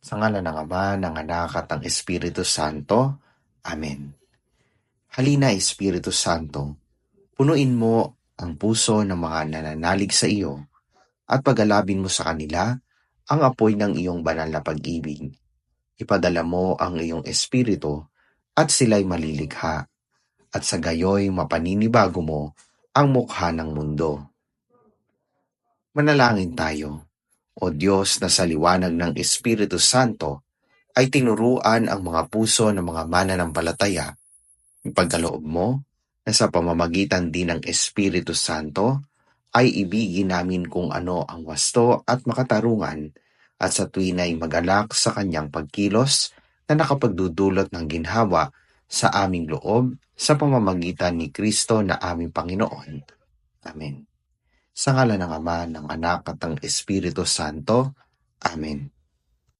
Sa ngala ng Ama, ng Anak at ng Espiritu Santo. Amen. Halina, Espiritu Santo, punuin mo ang puso ng mga nananalig sa iyo at pagalabin mo sa kanila ang apoy ng iyong banal na pag-ibig. Ipadala mo ang iyong Espiritu at sila'y malilikha at sa gayoy mapaninibago mo ang mukha ng mundo. Manalangin tayo. O Diyos na sa liwanag ng Espiritu Santo ay tinuruan ang mga puso ng mga mananampalataya. Ipagkaloob mo na sa pamamagitan din ng Espiritu Santo ay ibigin namin kung ano ang wasto at makatarungan at sa tuwin ay magalak sa kanyang pagkilos na nakapagdudulot ng ginhawa sa aming loob sa pamamagitan ni Kristo na aming Panginoon. Amen. Sa ngala ng Ama, ng Anak at ng Espiritu Santo. Amen.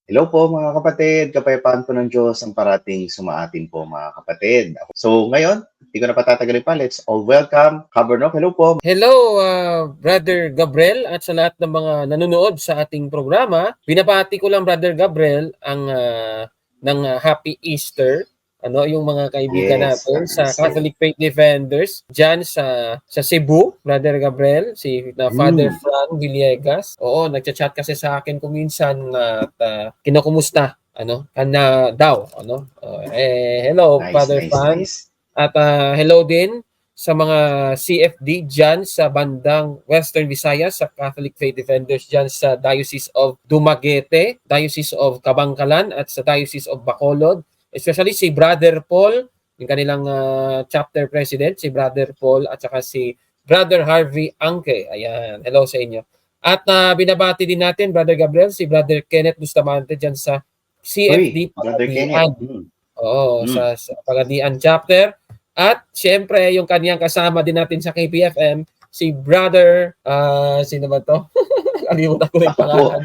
Hello po mga kapatid, kapayapaan po ng Diyos ang parating sumaatin po mga kapatid. So ngayon, hindi ko na patatagalin pa, let's all welcome Kabernok. Hello po. Hello, uh, Brother Gabriel at sa lahat ng mga nanonood sa ating programa. Binabati ko lang, Brother Gabriel, ang uh, ng uh, Happy Easter. Ano, yung mga kaibigan Yes, natin sa. Catholic Faith Defenders diyan sa sa Cebu, Brother Gabriel, si na Father Mm. Fran Villegas. Oo, nagchat-chat kasi sa akin kuminsan at uh, kinukumusta ano, kana daw, ano. Uh, eh hello, Nice, Father nice, Fran. nice. At ah, hello din sa mga CFD dyan sa bandang Western Visayas, sa Catholic Faith Defenders dyan sa Diocese of Dumaguete, Diocese of Kabangkalan at sa Diocese of Bacolod. Especially si Brother Paul, yung kanilang ah, chapter president, si Brother Paul at saka si Brother Harvey Angke. Ayan, hello sa inyo. At ah, binabati din natin, Brother Gabriel, si Brother Kenneth Bustamante dyan sa CFD Uy, Pagadian. Mm. Oo, Mm. sa, sa Pagadian chapter. At syempre, yung kaniyang kasama din natin sa KPFM, si brother, ah sino ba to? Kalimutan ko na yung pangalan.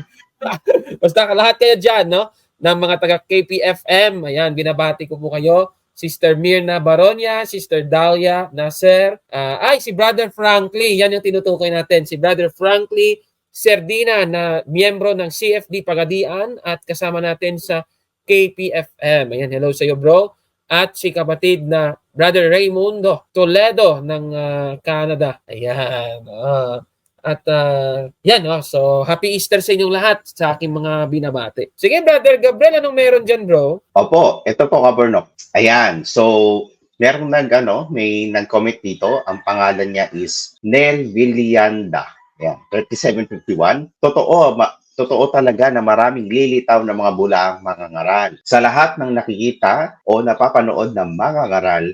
Basta lahat kayo dyan, no? Ng mga taga KPFM. Ayan, binabati ko po kayo. Sister Mirna Baronia, Sister Dalia Nasser, ah, ay si Brother Frankly, yan yung tinutukoy natin, si Brother Frankly Serdina na miyembro ng CFD Pagadian at kasama natin sa KPFM. Ayan, hello sa iyo bro. At si kapatid na Brother Raymundo Toledo ng ah, Canada. Ayan. ah. At ah, yan, oh, so happy Easter sa inyong lahat sa aking mga binabati. Sige, Brother Gabriel, anong meron dyan bro? Opo, ito po Kabernok. Ayan, so merong nag, ano, may nag-comment dito. Ang pangalan niya is Nel Villanda. Ayan, 3751. Totoo, ma- totoo talaga na maraming lilitaw na mga bulaang mga ngaral. Sa lahat ng nakikita o napapanood ng mga ngaral,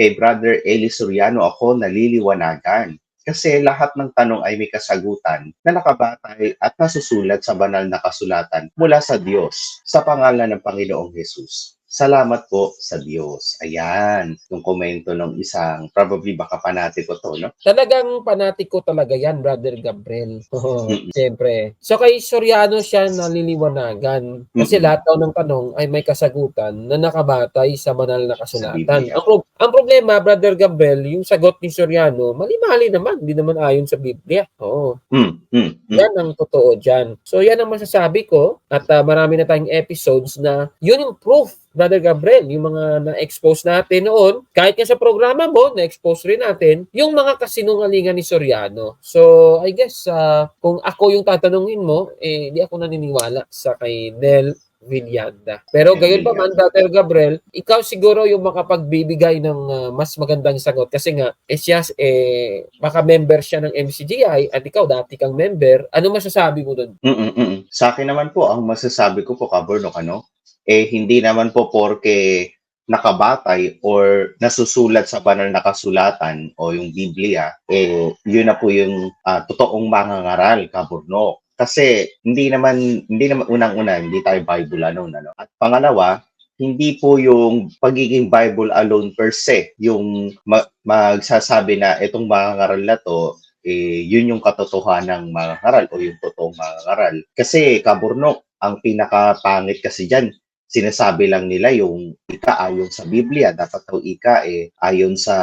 kay Brother Eli Soriano ako naliliwanagan. Kasi lahat ng tanong ay may kasagutan na nakabatay at nasusulat sa banal na kasulatan mula sa Diyos sa pangalan ng Panginoong Jesus. Salamat po sa Diyos. Ayan, yung komento ng isang, probably baka panatiko to, no? Talagang panatiko talaga yan, Brother Gabriel. Oo, Mm. Siyempre. So kay Soriano siya naliliwanagan. Kasi Mm. lahat daw ng tanong ay may kasagutan na nakabatay sa banal na kasulatan. Ang, pro- ang problema, Brother Gabriel, yung sagot ni Soriano, mali-mali naman. Hindi naman ayon sa Biblia. Oo. Hmm, hmm, hmm. Yan ang totoo dyan. So yan ang masasabi ko at ah, marami na tayong episodes na yun yung proof Brother Gabriel, yung mga na-expose natin noon, kahit nga sa programa mo, na-expose rin natin, yung mga kasinungalingan ni Soriano. So, I guess, ah, kung ako yung tatanungin mo, eh, di ako naniniwala sa kay Nel Villanda. Pero gayon pa man. Brother Gabriel, ikaw siguro yung makapagbibigay ng ah, mas magandang sagot. Kasi nga, eh, siya, eh, baka member siya ng MCGI at ikaw dati kang member. Ano masasabi mo doon? Sa akin naman po, ang masasabi ko po, Kabernok, ano, eh, hindi naman po porke nakabatay or nasusulat sa banal na kasulatan o yung Biblia, eh, yun na po yung ah, totoong mga ngaral, Kabernok. Kasi hindi naman, hindi naman unang-una, hindi tayo Bible alone, ano. At pangalawa, hindi po yung pagiging Bible alone per se, yung ma- magsasabi na itong mga ngaral na to, eh, yun yung katotohanan ng mga ngaral o yung totoong mga ngaral. Kasi kaburnok, ang pinakapangit kasi dyan, sinasabi lang nila yung ika ayon sa Biblia. Dapat daw ika eh, ayon sa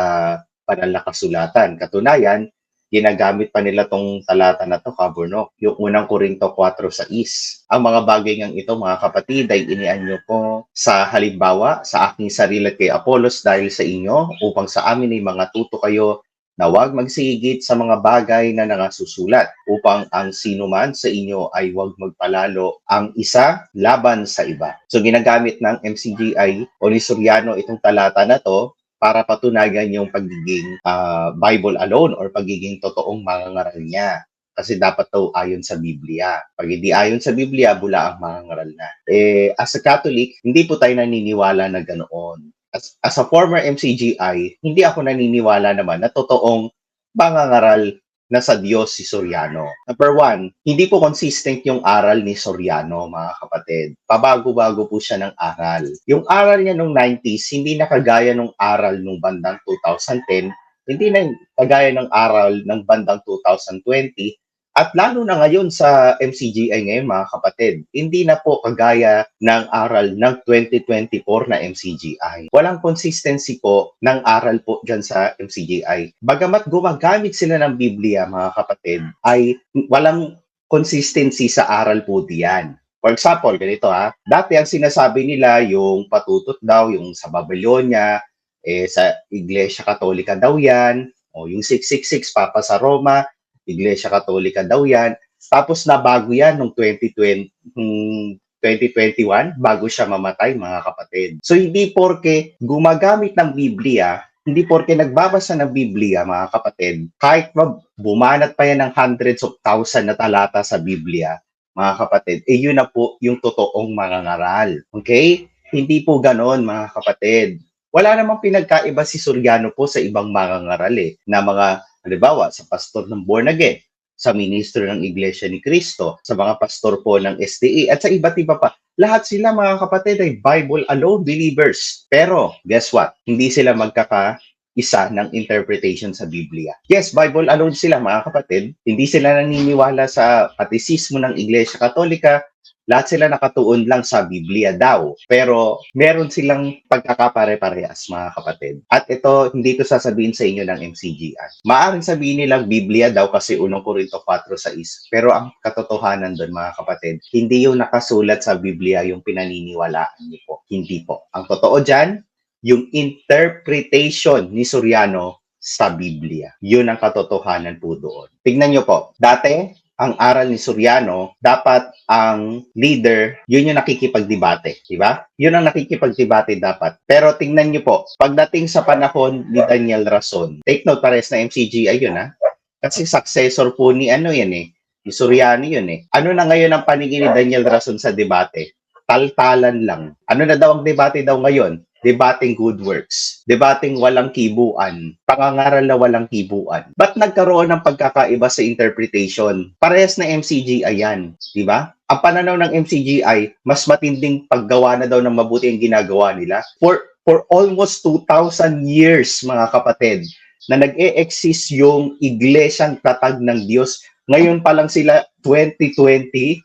banal na kasulatan. Katunayan, ginagamit pa nila tong talata na to, Kaburnok. Yung unang Korinto 4.6. Ang mga bagay ngang ito, mga kapatid, ay inianyo ko sa halimbawa sa aking sarili kay Apollos dahil sa inyo, upang sa amin ay mga tuto kayo na huwag magsigit sa mga bagay na nangasusulat upang ang sino man sa inyo ay huwag magpalalo ang isa laban sa iba. So ginagamit ng MCGI o ni Soriano itong talata na to para patunayan yung pagiging ah, Bible alone or pagiging totoong mangangaral niya. Kasi dapat to ayon sa Biblia. Pag hindi ayon sa Biblia, bula ang mangangaral na. Eh, as a Catholic, hindi po tayo naniniwala na ganoon. As, as a former MCGI, hindi ako naniniwala naman na totoong mangangaral na sa Diyos si Soriano. Number one, hindi po consistent yung aral ni Soriano, mga kapatid. Pabago-bago po siya ng aral. Yung aral niya nung 90s, hindi na kagaya nung aral nung bandang 2010, hindi na kagaya ng aral ng bandang 2020, at lalo na ngayon sa MCGI ngayon, mga kapatid, hindi na po kagaya ng aral ng 2024 na MCGI. Walang consistency po ng aral po dyan sa MCGI. Bagamat gumagamit sila ng Biblia, mga kapatid, ay walang consistency sa aral po diyan. For example, ganito ha, dati ang sinasabi nila yung patutot daw, yung sa Babylonia, eh, sa Iglesia Katolika daw yan, o yung 666, Papa sa Roma, Iglesia Katolika daw yan. Tapos nabago yan nung 2020, hmm, 2021 bago siya mamatay mga kapatid. So hindi porke gumagamit ng Biblia, hindi porke nagbabasa ng Biblia mga kapatid, kahit bumanat pa yan ng hundreds of thousand na talata sa Biblia, mga kapatid, eh yun na po yung totoong mangangaral. Okay? Hindi po ganon mga kapatid. Wala namang pinagkaiba si Soriano po sa ibang mangangaral eh, na mga Halimbawa, sa pastor ng born again, sa ministro ng Iglesia ni Cristo, sa mga pastor po ng SDA, at sa iba't iba pa. Lahat sila mga kapatid ay Bible alone believers. Pero, guess what? Hindi sila magkaka isa ng interpretation sa Biblia. Yes, Bible alone sila mga kapatid. Hindi sila naniniwala sa katisismo ng Iglesia Katolika. Lahat sila nakatuon lang sa Biblia daw. Pero meron silang pagkakapare-parehas mga kapatid. At ito, hindi ko sasabihin sa inyo ng MCGI. Maaring sabihin nilang Biblia daw kasi unang Korinto 4.6. Pero ang katotohanan doon mga kapatid, hindi yung nakasulat sa Biblia yung pinaniniwalaan niyo po. Hindi po. Ang totoo dyan, yung interpretation ni Soriano sa Biblia. Yun ang katotohanan po doon. Tignan nyo po, dati, ang aral ni Soriano, dapat ang leader, yun yung nakikipagdebate, di ba? Yun ang nakikipagdebate dapat. Pero tingnan nyo po, pagdating sa panahon ni Daniel Rason, take note pares na MCG, ayun ha, kasi successor po ni ano yan eh, ni Soriano yun eh. Ano na ngayon ang paningin ni Daniel Rason sa debate? Taltalan lang. Ano na daw ang debate daw ngayon? Debating good works, debating walang kibuan, pangangaral na walang kibuan. Ba't nagkaroon ng pagkakaiba sa interpretation? Parehas na MCGI yan, di ba? Ang pananaw ng MCGI, mas matinding paggawa na daw ng mabuti ang ginagawa nila. For, for almost 2,000 years, mga kapatid, na nag-e-exist yung iglesyang tatag ng Diyos. Ngayon pa lang sila 2024,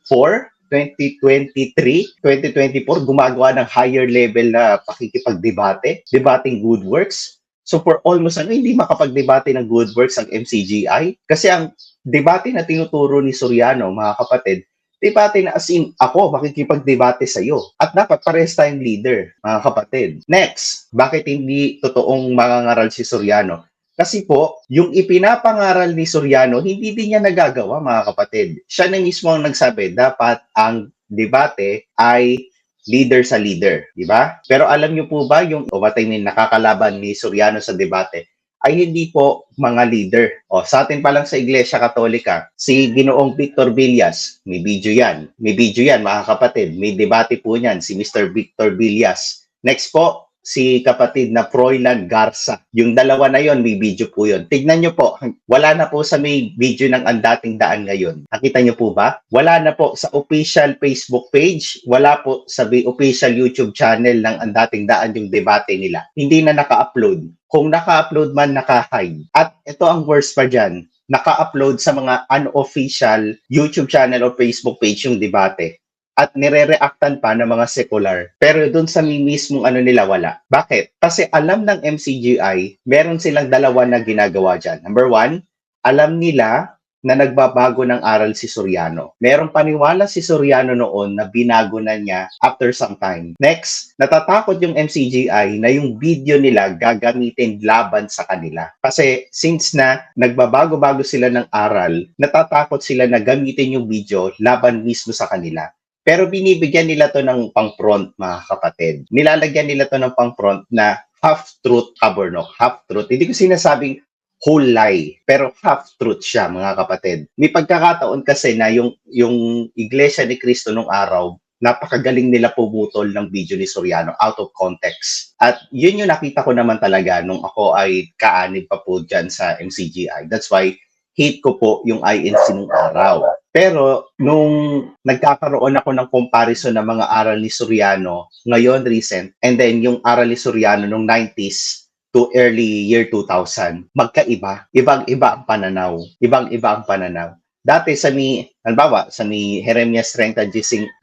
2023, 2024, gumagawa ng higher level na pakikipagdebate, debating good works. So for almost ano, hindi makapagdebate ng good works ang MCGI. Kasi ang debate na tinuturo ni Soriano, mga kapatid, debate na as in, ako, makikipagdebate sa iyo. At dapat pares tayong leader, mga kapatid. Next, bakit hindi totoong mangangaral si Soriano? Kasi po, yung ipinapangaral ni Soriano, hindi din niya nagagawa, mga kapatid. Siya na mismo ang nagsabi, dapat ang debate ay leader sa leader, di ba? Pero alam niyo po ba yung umatay ni nakakalaban ni Soriano sa debate ay hindi po mga leader. O, sa atin pa lang sa Iglesia Katolika, si Ginoong Victor Villas, may video yan. May video yan, mga kapatid. May debate po niyan, si Mr. Victor Villas. Next po, si kapatid na Froilan Garza. Yung dalawa na yon may video po yon. Tignan nyo po, wala na po sa may video ng ang dating daan ngayon. Nakita nyo po ba? Wala na po sa official Facebook page, wala po sa official YouTube channel ng ang dating daan yung debate nila. Hindi na naka-upload. Kung naka-upload man, naka-hide. At ito ang worst pa dyan, naka-upload sa mga unofficial YouTube channel o Facebook page yung debate at nire-reactan pa ng mga secular. Pero dun sa mismong ano nila, wala. Bakit? Kasi alam ng MCGI, meron silang dalawa na ginagawa dyan. Number one, alam nila na nagbabago ng aral si Soriano. Merong paniwala si Soriano noon na binago na niya after some time. Next, natatakot yung MCGI na yung video nila gagamitin laban sa kanila. Kasi since na nagbabago-bago sila ng aral, natatakot sila na gamitin yung video laban mismo sa kanila. Pero binibigyan nila to ng pang-front, mga kapatid. Nilalagyan nila to ng pang-front na half-truth kaburnok. Half-truth. Hindi ko sinasabing whole lie, pero half-truth siya, mga kapatid. May pagkakataon kasi na yung, yung Iglesia ni Cristo nung araw, napakagaling nila pumutol ng video ni Soriano out of context. At yun yung nakita ko naman talaga nung ako ay kaanib pa po dyan sa MCGI. That's why hate ko po yung INC nung araw. Pero nung nagkakaroon ako ng comparison ng mga aral ni Soriano ngayon recent and then yung aral ni Soriano nung 90s to early year 2000, magkaiba. Ibang-iba ang pananaw. Ibang-iba ang pananaw. Dati sa mi, halimbawa, sa mi Jeremias 30, 19,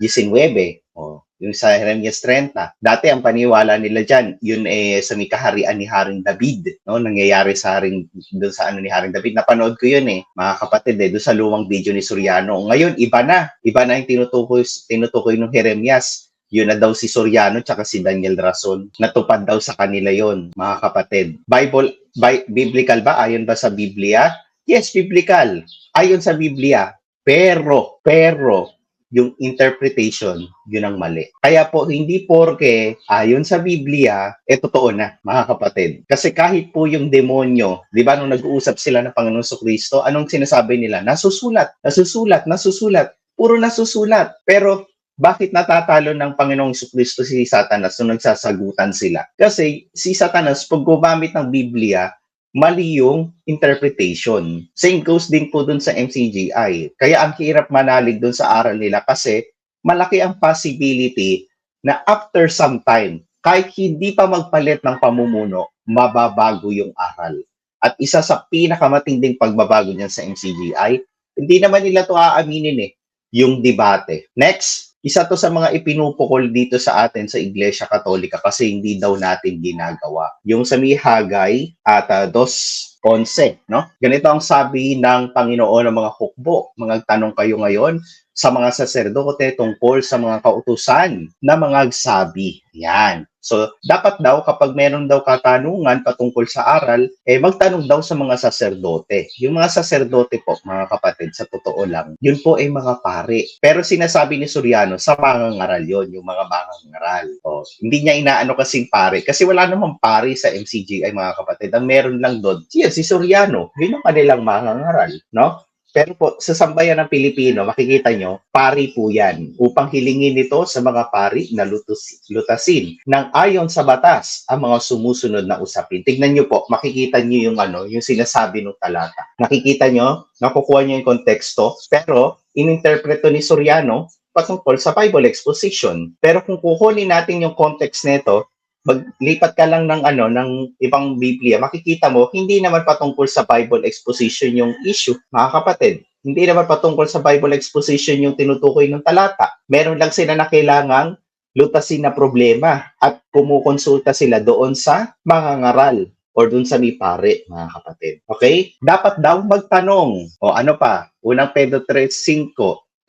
o yung sa Jeremias 30, dati ang paniwala nila dyan, yun eh sa may kaharian ni Haring David, no? nangyayari sa Haring, doon sa ano ni Haring David, napanood ko yun eh, mga kapatid eh, doon sa luwang video ni Soriano. Ngayon, iba na, iba na yung tinutukoy, tinutukoy ng Jeremias, yun na daw si Soriano tsaka si Daniel Rason. Natupad daw sa kanila yon mga kapatid. Bible, bi- biblical ba? Ayon ba sa Biblia? Yes, biblical. Ayon sa Biblia. Pero, pero, yung interpretation, yun ang mali. Kaya po, hindi porke ayon sa Biblia, eh totoo na, mga kapatid. Kasi kahit po yung demonyo, di ba, nung nag-uusap sila ng Panginoon sa Kristo, anong sinasabi nila? Nasusulat, nasusulat, nasusulat. Puro nasusulat. Pero bakit natatalo ng Panginoong Kristo si Satanas nung nagsasagutan sila? Kasi si Satanas, pag gumamit ng Biblia, mali yung interpretation. Same goes din po dun sa MCGI. Kaya ang hirap manalig dun sa aral nila kasi malaki ang possibility na after some time, kahit hindi pa magpalit ng pamumuno, mababago yung aral. At isa sa pinakamatinding pagbabago niyan sa MCGI, hindi naman nila to aaminin eh, yung debate. Next, isa to sa mga ipinupukol dito sa atin sa Iglesia Katolika kasi hindi daw natin ginagawa. Yung sa Mihagay at uh, dos 11, no? Ganito ang sabi ng Panginoon ng mga hukbo. Mga tanong kayo ngayon sa mga saserdote tungkol sa mga kautusan na mga agsabi. Yan. So, dapat daw kapag meron daw katanungan patungkol sa aral, eh magtanong daw sa mga saserdote. Yung mga saserdote po, mga kapatid, sa totoo lang, yun po ay mga pare. Pero sinasabi ni Soriano, sa mga ngaral yon yung mga mga ngaral. O, hindi niya inaano kasing pare. Kasi wala namang pare sa MCG ay mga kapatid. Ang meron lang doon, siya, si Soriano. Yun ang kanilang mga ngaral. No? Pero po, sa sambayan ng Pilipino, makikita nyo, pari po yan. Upang hilingin nito sa mga pari na lutus, lutasin ng ayon sa batas ang mga sumusunod na usapin. Tignan nyo po, makikita nyo yung ano, yung sinasabi ng talata. Nakikita nyo, nakukuha nyo yung konteksto, pero ininterpreto ni Soriano patungkol sa Bible exposition. Pero kung kukunin natin yung context nito, maglipat ka lang ng ano ng ibang Biblia, makikita mo hindi naman patungkol sa Bible exposition yung issue, mga kapatid. Hindi naman patungkol sa Bible exposition yung tinutukoy ng talata. Meron lang sila na kailangang lutasin na problema at kumukonsulta sila doon sa mga ngaral or doon sa may pare, mga kapatid. Okay? Dapat daw magtanong. O ano pa? Unang Pedro 3.5,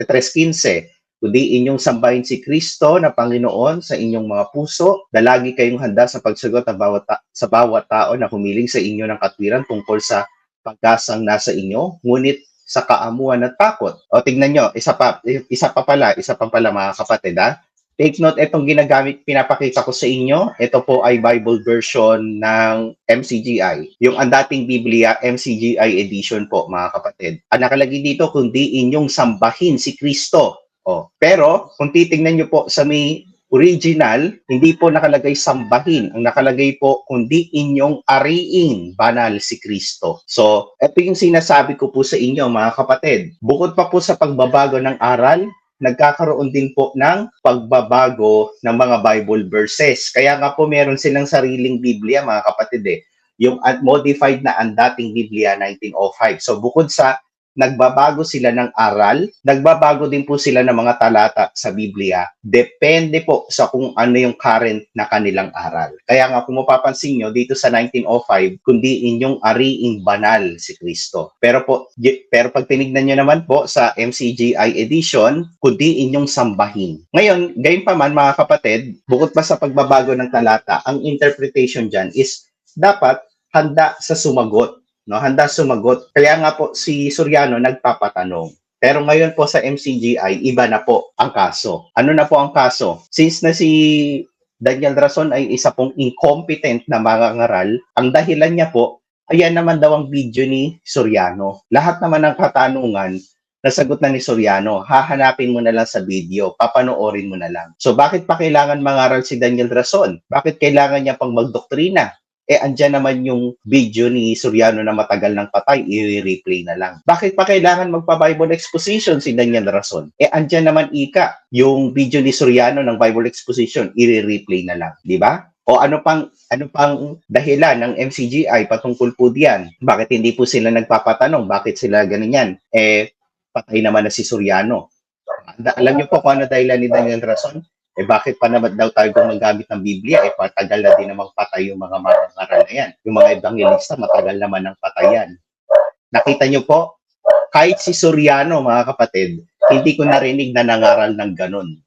3.15, kundi inyong sambahin si Kristo na Panginoon sa inyong mga puso, na lagi kayong handa sa pagsagot ng bawat ta- sa bawat tao na humiling sa inyo ng katwiran tungkol sa pagkasang nasa inyo, ngunit sa kaamuan at takot. O tignan nyo, isa pa, isa pa pala, isa pa pala mga kapatid ha. Take note, itong ginagamit, pinapakita ko sa inyo. Ito po ay Bible version ng MCGI. Yung ang dating Biblia, MCGI edition po, mga kapatid. Ang nakalagay dito, kundi inyong sambahin si Kristo Oh, pero kung titingnan niyo po sa may original, hindi po nakalagay sambahin. Ang nakalagay po, kundi inyong ariin banal si Kristo. So, ito yung sinasabi ko po sa inyo mga kapatid. Bukod pa po sa pagbabago ng aral, nagkakaroon din po ng pagbabago ng mga Bible verses. Kaya nga po meron silang sariling Biblia mga kapatid eh. Yung modified na ang dating Biblia 1905. So bukod sa nagbabago sila ng aral, nagbabago din po sila ng mga talata sa Biblia. Depende po sa kung ano yung current na kanilang aral. Kaya nga kung mapapansin nyo, dito sa 1905, kundi inyong ariing banal si Kristo. Pero po, pero pag tinignan nyo naman po sa MCGI edition, kundi inyong sambahin. Ngayon, gayon pa man mga kapatid, bukod pa sa pagbabago ng talata, ang interpretation dyan is dapat handa sa sumagot. No? Handa sumagot. Kaya nga po si Soriano nagpapatanong. Pero ngayon po sa MCGI, iba na po ang kaso. Ano na po ang kaso? Since na si Daniel Rason ay isa pong incompetent na mangangaral, ang dahilan niya po, ayan naman daw ang video ni Soriano. Lahat naman ng katanungan, nasagot na ni Soriano, hahanapin mo na lang sa video, papanoorin mo na lang. So bakit pa kailangan mangaral si Daniel Rason? Bakit kailangan niya pang magdoktrina? Eh andyan naman yung video ni Soriano na matagal ng patay, i-replay na lang. Bakit pa kailangan magpa-Bible exposition si Daniel Rason? Eh andyan naman ika, yung video ni Soriano ng Bible exposition, i-replay na lang, di ba? O ano pang ano pang dahilan ng MCGI patungkol po diyan? Bakit hindi po sila nagpapatanong? Bakit sila ganyan? Eh patay naman na si Soriano. Alam niyo po kung ano dahilan ni Daniel Rason? Eh bakit pa naman daw tayo gumagamit ng Biblia? Eh patagal na din namang patay yung mga mangangaral na yan. Yung mga evangelista, matagal naman ang patayan. Nakita niyo po, kahit si Soriano, mga kapatid, hindi ko narinig na nangaral ng ganun.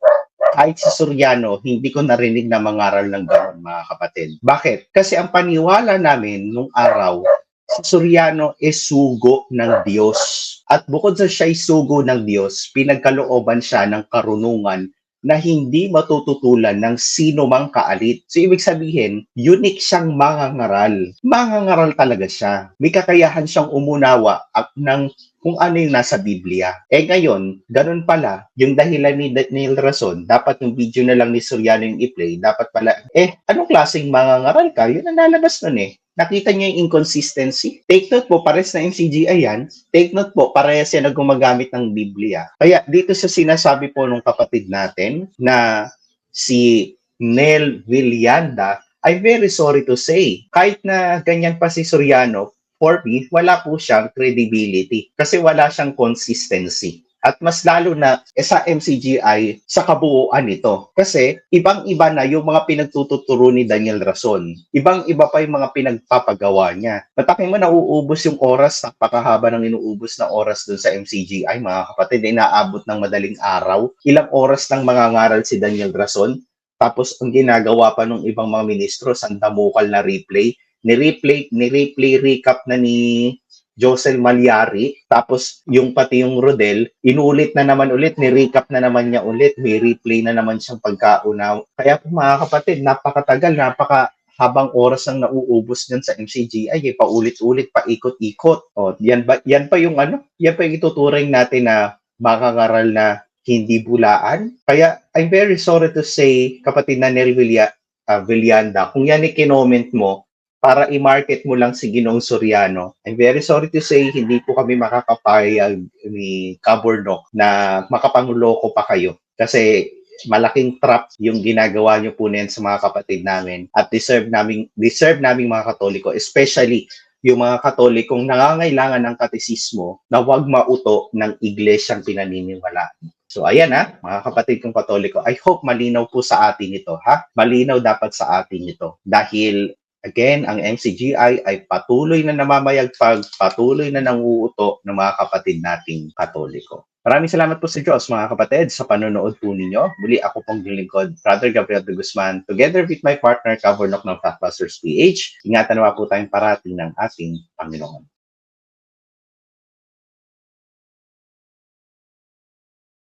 Kahit si Soriano, hindi ko narinig na mangaral ng ganun, mga kapatid. Bakit? Kasi ang paniwala namin nung araw, si Soriano is sugo ng Diyos. At bukod sa siya'y sugo ng Diyos, pinagkalooban siya ng karunungan na hindi matututulan ng sino mang kaalit. So, ibig sabihin, unique siyang mangangaral. Mangangaral talaga siya. May kakayahan siyang umunawa at ng kung ano yung nasa Biblia. Eh ngayon, ganun pala, yung dahilan ni Neil Rason, dapat yung video na lang ni Soriano yung i-play, dapat pala, eh, anong klaseng mangangaral ka? Yun ang lalabas nun eh. Nakita niyo yung inconsistency? Take note po, pares na MCGI yan. Take note po, parehas yan na gumagamit ng Biblia. Kaya dito sa sinasabi po nung kapatid natin na si Nel Villanda, I'm very sorry to say, kahit na ganyan pa si Soriano, for me, wala po siyang credibility kasi wala siyang consistency. At mas lalo na sa MCGI sa kabuuan nito. Kasi ibang-iba na yung mga pinagtututuro ni Daniel Rason. Ibang-iba pa yung mga pinagpapagawa niya. Matakin mo nauubos yung oras, napakahaba ng inuubos na oras dun sa MCGI, mga kapatid, inaabot ng madaling araw. Ilang oras lang mangangaral si Daniel Rason. Tapos ang ginagawa pa ng ibang mga ministro, sandamukal na replay. Ni-replay, ni-replay recap na ni Josel Malyari, tapos yung pati yung Rodel, inulit na naman ulit, ni-recap na naman niya ulit, may replay na naman siyang pagkaunaw. Kaya po mga kapatid, napakatagal, napaka habang oras ang nauubos niyan sa MCGI, eh, paulit-ulit, paikot-ikot. O, yan, ba, yan pa yung ano, yan pa yung ituturing natin na makangaral na hindi bulaan. Kaya I'm very sorry to say, kapatid na Nel Villa, uh, Villanda, kung yan i-kinoment mo, para i-market mo lang si Ginong Soriano. I'm very sorry to say, hindi po kami makakapayag ni Cabornok na makapanguloko pa kayo. Kasi malaking trap yung ginagawa nyo po niyan sa mga kapatid namin at deserve namin deserve naming mga katoliko especially yung mga katolikong nangangailangan ng katisismo na wag mauto ng iglesyang pinaniniwalaan. So ayan ha, mga kapatid kong katoliko, I hope malinaw po sa atin ito ha. Malinaw dapat sa atin ito dahil Again, ang MCGI ay patuloy na namamayagpag, patuloy na nanguuto ng mga kapatid nating katoliko. Maraming salamat po sa Diyos mga kapatid sa panonood po ninyo. Muli ako pong lingkod, Brother Gabriel de Guzman, together with my partner, Kabornok ng Fastbusters PH. Ingatan nawa po tayong parating ng ating Panginoon.